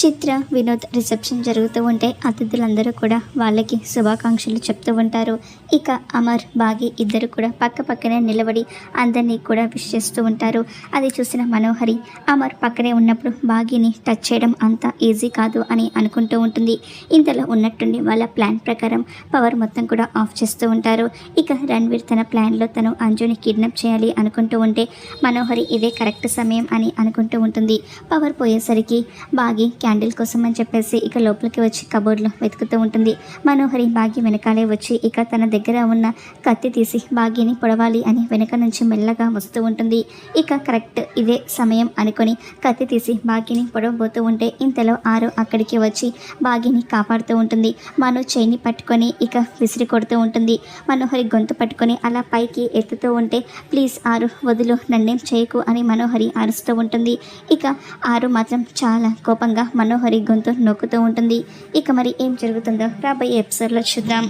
చిత్ర Vinod reception జరుగుతూ ఉంటే అతిథులందరూ కూడా వాళ్ళకి శుభాకాంక్షలు చెప్తూ ఉంటారు. ఇక అమర్ బాగి ఇద్దరు కూడా పక్క పక్కనే నిలబడి అందరినీ కూడా విష్ చేస్తూ ఉంటారు. అది చూసిన మనోహరి అమర్ పక్కనే ఉన్నప్పుడు బాగిని టచ్ చేయడం అంత ఈజీ కాదు అని అనుకుంటూ ఉంటుంది. ఇంతలో ఉన్నట్టుండి వాళ్ళ ప్లాన్ ప్రకారం పవర్ మొత్తం కూడా ఆఫ్ చేస్తూ ఉంటారు. ఇక రణ్వీర్ తన ప్లాన్లో తను అంజుని కిడ్నాప్ చేయాలి అనుకుంటూ ఉంటే మనోహరి ఇదే కరెక్ట్ సమయం అని అనుకుంటూ ఉంటుంది. పవర్ పోయేసరికి బాగి క్యాండిల్ కోసం అని చెప్పేసి ఇక లోపలికి వచ్చి కబోర్డ్లో వెతుకుతూ ఉంటుంది. మనోహరి బాగి వెనకాలే వచ్చి ఇక తన దగ్గర ఉన్న కత్తి తీసి బాగిని పొడవాలి అని వెనక నుంచి మెల్లగా వస్తూ ఉంటుంది. ఇక కరెక్ట్ ఇదే సమయం అనుకొని కత్తి తీసి బాగిని పొడవబోతూ ఉంటే ఇంతలో ఆరు అక్కడికి వచ్చి బాగిని కాపాడుతూ ఉంటుంది. మను చేయిని పట్టుకొని ఇక విసిరి కొడుతూ ఉంటుంది. మనోహరి గొంతు పట్టుకొని అలా పైకి ఎత్తుతూ ఉంటే ప్లీజ్ ఆరు వదులు నన్నేం చేయకు అని మనోహరి అరుస్తూ ఉంటుంది. ఇక ఆరు మాత్రం చాలా కోపంగా మనోహరి గొంతు నొక్కుతూ ఉంటుంది. ఇక మరి ఏం జరుగుతుందో రాబోయే ఎపిసోడ్లో చూద్దాం.